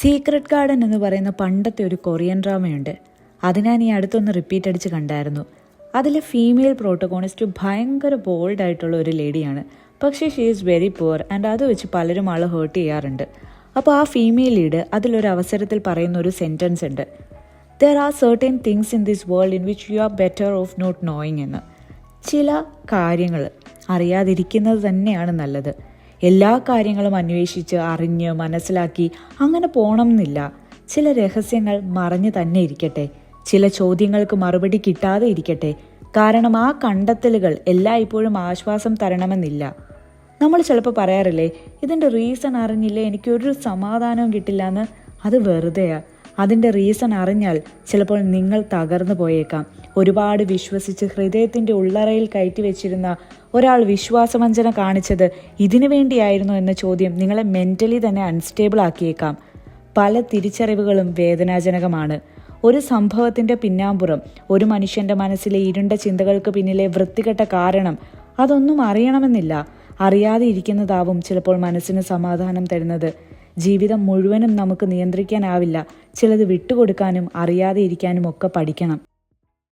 Secret garden എന്ന് പറയുന്ന പണ്ടത്തെ ഒരു കൊറിയൻ ഡ്രാമയുണ്ട്. അത് ഞാൻ ഈ അടുത്തൊന്ന് റിപ്പീറ്റ് അടിച്ച് കണ്ടായിരുന്നു. അതിലെ ഫീമെയിൽ പ്രോട്ടോകോണിസ്റ്റ് ഭയങ്കര ബോൾഡ് ആയിട്ടുള്ള ഒരു ലേഡിയാണ് പക്ഷേ she is very poor and അത് വെച്ച് പലരും ആൾ ഹേർട്ട് ചെയ്യാറുണ്ട്. അപ്പോൾ ആ ഫീമെയിൽ ലീഡ് അതിലൊരു അവസരത്തിൽ പറയുന്ന ഒരു സെന്റൻസ് ഉണ്ട്. There are certain things in this world in which you are better off not knowing എന്ന്. ചില കാര്യങ്ങൾ അറിയാതിരിക്കുന്നത് തന്നെയാണ് നല്ലത്. എല്ലാ കാര്യങ്ങളും അന്വേഷിച്ച് അറിഞ്ഞ് മനസ്സിലാക്കി അങ്ങനെ പോകണം എന്നില്ല ചില രഹസ്യങ്ങൾ മറഞ്ഞു തന്നെ ഇരിക്കട്ടെ. ചില ചോദ്യങ്ങൾക്ക് മറുപടി കിട്ടാതെ ഇരിക്കട്ടെ. കാരണം ആ കണ്ടെത്തലുകൾ എല്ലായ്പ്പോഴും ആശ്വാസം തരണമെന്നില്ല. നമ്മൾ ചിലപ്പോൾ പറയാറില്ലേ ഇതിന്റെ റീസൺ അറിഞ്ഞില്ലേ എനിക്കൊരു സമാധാനവും കിട്ടില്ല എന്ന് അത് വെറുതെയാണ് അതിന്റെ റീസൺ അറിഞ്ഞാൽ ചിലപ്പോൾ നിങ്ങൾ തകർന്നു പോയേക്കാം. ഒരുപാട് വിശ്വസിച്ച് ഹൃദയത്തിന്റെ ഉള്ളറയിൽ കയറ്റി വെച്ചിരുന്ന ഒരാൾ വിശ്വാസവഞ്ചന കാണിച്ചത് ഇതിനു വേണ്ടിയായിരുന്നു എന്ന ചോദ്യം നിങ്ങളെ മെന്റലി തന്നെ അൺസ്റ്റേബിൾ ആക്കിയേക്കാം. പല തിരിച്ചറിവുകളും വേദനാജനകമാണ്. ഒരു സംഭവത്തിന്റെ പിന്നാമ്പുറം ഒരു മനുഷ്യന്റെ മനസ്സിലെ ഇരുണ്ട ചിന്തകൾക്ക് പിന്നിലെ വൃത്തികെട്ട കാരണം അതൊന്നും അറിയണമെന്നില്ല. അറിയാതെ ഇരിക്കുന്നതാവും ചിലപ്പോൾ മനസ്സിന് സമാധാനം തരുന്നത്. ജീവിതം മുഴുവനും നമുക്ക് നിയന്ത്രിക്കാനാവില്ല. ചിലത് വിട്ടുകൊടുക്കാനും അറിയാതെ ഇരിക്കാനും ഒക്കെ പഠിക്കണം.